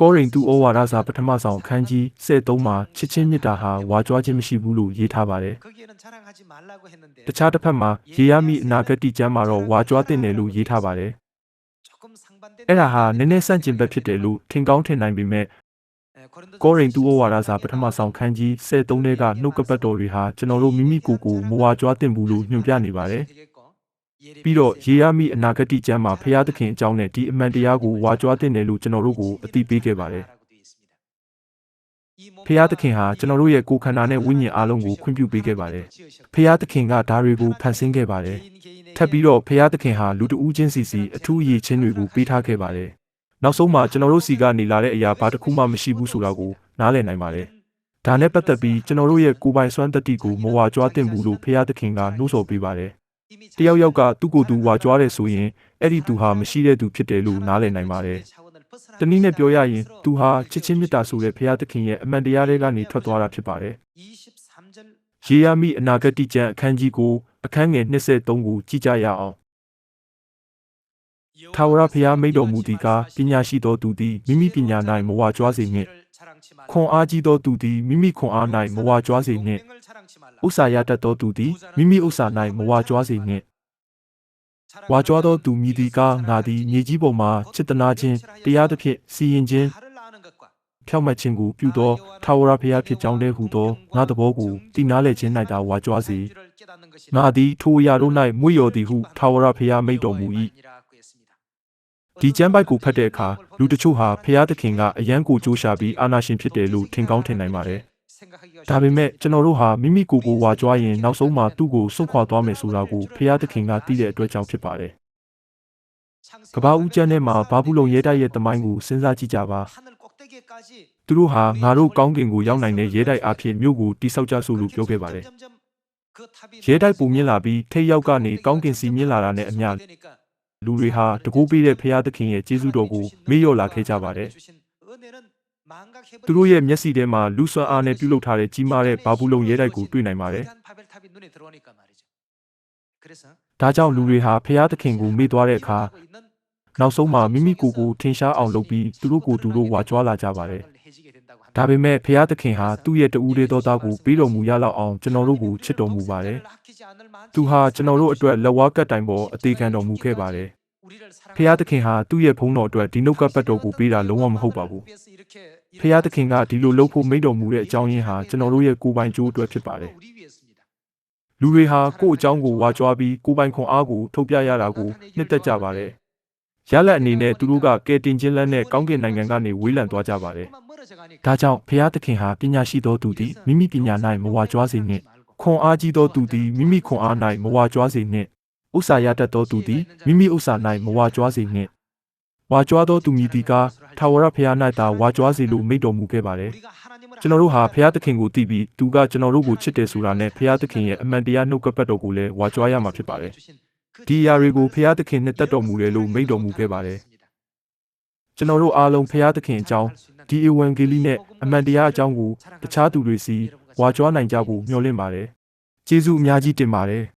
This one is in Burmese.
ကောရိန္သုဩဝါဒစာပထမဆောင်အခန်းကြီး73မှာချစ်ချင်းမေတ္တာဟာဝါကြွားခြင်းမရှိဘူးလို့ရေးထားပါတယ်။တခြားတစ်ဖက်မှာရေရမိအနာဂတိကျမ်းမှာတော့ဝါကြွားတင်တယ်လို့ရေးထားပါတယ်။အဲ့ဒါဟာနည်းနည်းဆန့်ကျင်ဘက်ဖြစ်တယ်လို့ထင်ကောင်းထင်နိုင်ပေမဲ့ကောရိန္သုဩဝါဒစာပထမဆောင်ခန်းကြီး73ထဲကနှုတ်ကပတ်တော်တွေဟာကျွန်တော်တို့မိမိကိုယ်ကိုမဝါကြွားတင်ဘူးလို့ညွှန်ပြနေပါတယ်။ ပြီးတော့ရေရမိအနာဂတိကျမ်းမှာဖရာသခင်အကြောင်းနဲ့ဒီအမှန်တရားကိုဝါကြွားတင်တယ်လို့ကျွန်တော်တို့ကိုအသိပေးခဲ့ပါတယ်။ဖရာသခင်ဟာကျွန်တော်တို့ရဲ့ကိုယ်ခန္ဓာနဲ့ဝိညာဉ်အလုံးကိုခွင့်ပြုပေးခဲ့ပါတယ်။ဖရာသခင်ကဒါတွေကိုဖန်ဆင်းခဲ့ပါတယ်။ထပ်ပြီးတော့ဖရာသခင်ဟာလူတဦးချင်းစီစီအထူးရည်ချင်းတွေကိုပေးထားခဲ့ပါတယ်။နောက်ဆုံးမှာကျွန်တော်တို့စီကနေလာတဲ့အရာဘာတစ်ခုမှမရှိဘူးဆိုတာကိုနားလည်နိုင်ပါတယ်။ဒါနဲ့ပတ်သက်ပြီးကျွန်တော်တို့ရဲ့ကိုယ်ပိုင်စွမ်းတတိကိုမဝါကြွားတင်ဘူးလို့ဖရာသခင်ကနှိုးဆော်ပေးပါတယ် တယောက်ယောက်ကသူ့ကိုယ်သူဝါကြွားတယ်ဆိုရင်အဲ့ဒီသူဟာမရှိတဲ့သူဖြစ်တယ်လို့နားလည်နိုင်ပါတယ်။တနည်းနဲ့ပြောရရင်သူဟာချစ်ချင်းမေတ္တာဆိုတဲ့ဘုရားသခင်ရဲ့အမှန်တရားလေးကနေထွက်သွားတာဖြစ်ပါတယ်။ယေရမိအနာဂတိကျမ်းအခန်းကြီးကိုအခန်းငယ်23ကိုကြည့်ကြရအောင်။ ထာဝရဘုရားမိန့်တော်မူသည်ကားပညာရှိသောသူသည်မိမိပညာ၌မဝါကြွားစေနှင့်ခွန်အားကြီးသောသူသည်မိမိခွန်အား၌မဝါကြွားစေနှင့်ဥစ္စာရတတ်သောသူသည်မိမိဥစ္စာ၌မဝါကြွားစေနှင့်ဝါကြွားသောသူမည်သည်ကားငါသည်မြေကြီးပေါ်မှจิตနာခြင်းတရားသဖြင့်စီရင်ခြင်းဖြောက်မှတ်ခြင်းကိုပြုသောထာဝရဘုရားဖြစ်ကြောင်းတည်းဟူသောငါသဘောကိုတည်နာလေခြင်း၌သာဝါကြွားစေငါသည်ထိုအရာတို့၌မွေ့လျော်သည်ဟုထာဝရဘုရားမိန့်တော်မူ၏ ဒီကျမ်းပိုက်ကိုဖတ်တဲ့အခါလူတချို့ဟာဘုရားသခင်ကအယံကိုကြိုးရှာပြီးအာနာရှင်ဖြစ်တယ်လို့ထင်ကောင်းထင်နိုင်ပါတယ်ဒါပေမဲ့ကျွန်တော်တို့ဟာမိမိကိုယ်ကိုဝါကြွားရင်နောက်ဆုံးမှာသူ့ကိုစွန့်ခွာသွားမယ်ဆိုတာကိုဖျားသခင်ကသိတဲ့အတွက်ကြောင့်ဖြစ်ပါတယ်။ကဘာဦးကျမ်းထဲမှာဘာဘူးလုံရဲတိုက်ရဲ့တမိုင်းကိုစဉ်းစားကြည့်ကြပါ။သူတို့ဟာငါတို့ကောင်းကင်ကိုရောက်နိုင်တဲ့ရဲတိုက်အဖြစ်မြို့ကိုတိဆောက်ကြဆိုလို့ပြောခဲ့ပါတယ်။ရဲတိုက်ပုံမြင့်လာပြီးထိတ်ရောက်ကနေကောင်းကင်စီမြင့်လာတာနဲ့အမျှ လူတွေဟာတကူပေးတဲ့ဖျားသခင်ရဲ့ကျေးဇူးတော်ကိုမေ့လျော့လာခဲ့ကြပါတယ်။သူတို့ရဲ့မျက်စိထဲမှာလူဆွမ်းအားနဲ့ပြုလုပ်ထားတဲ့ကြီးမားတဲ့ဘာဘူးလုံရဲတိုက်ကိုတွေ့နိုင်ပါတယ်။ဒါကြောင့်လူတွေဟာဖျားသခင်ကိုမေ့သွားတဲ့အခါနောက်ဆုံးမှာမိမိကိုယ်ကိုထင်ရှားအောင်လုပ်ပြီးသူတို့ကိုယ်သူတို့ဝါကြွားလာကြပါတယ်။ ဒါပေမဲ့ဖျားသခင်ဟာသူ့ရဲ့တူဦးလေးသောသားကိုပေးတော်မူရလောက်အောင်ကျွန်တော်တို့ကိုချစ်တော်မူပါတယ်။သူဟာကျွန်တော်တို့အတွက်လက်ဝါးကပ်တိုင်ပေါ်အသေးခံတော်မူခဲ့ပါတယ်။ဖျားသခင်ဟာသူ့ရဲ့ဘုန်းတော်အတွက်ဒီနှုတ်ကပတ်တော်ကိုပေးတာလုံးဝမဟုတ်ပါဘူး။ဖျားသခင်ကဒီလိုလုပ်ဖို့မိန့်တော်မူတဲ့အကြောင်းရင်းဟာကျွန်တော်တို့ရဲ့ကိုယ်ပိုင်ကြိုးအတွက်ဖြစ်ပါတယ်။လူတွေဟာကိုယ့်အကြောင်းကိုဝါကြွားပြီးကိုယ်ပိုင်ခွန်အားကိုထုတ်ပြရတာကိုနှစ်သက်ကြပါတယ်။ရလက်အနေနဲ့သူတို့ကကဲတင်ချင်းလန်းနဲ့ကောင်းကင်နိုင်ငံကနေဝေးလံသွားကြပါတယ်။ ဒါကြောင့်ဖျားသခင်ဟာပညာရှိသောသူသည်မိမိပညာ၌မဝါကြွားစေနှင့်ခွန်အားကြီးသောသူသည်မိမိခွန်အား၌မဝါကြွားစေနှင့်ဥစ္စာရတတ်သောသူသည်မိမိဥစ္စာ၌မဝါကြွားစေနှင့်ဝါကြွားသောသူမည်သည်ကားထာဝရဘုရား၌သာဝါကြွားစေလို့မိန့်တော်မူခဲ့ပါတယ်။ကျွန်တော်တို့ဟာဖျားသခင်ကိုသိပြီးသူကကျွန်တော်တို့ကိုချစ်တယ်ဆိုတာနဲ့ဖျားသခင်ရဲ့အမှန်တရားနှုတ်ကပတ်တော်ကိုလည်းဝါကြွားရမှာဖြစ်ပါတယ်။ဒီအရာတွေကိုဖျားသခင်နဲ့တတ်တော်မူတယ်လို့မိန့်တော်မူခဲ့ပါတယ်။ ကျွန်တော်တို့အားလုံးဖျားသခင်အကြောင်းဒီဧဝံဂေလိနဲ့အမှန်တရားအကြောင်းကိုတခြားသူတွေစီဝါကြွားနိုင်ကြဖို့မျှော်လင့်ပါတယ်။ကျေးဇူးအများကြီးတင်ပါတယ်။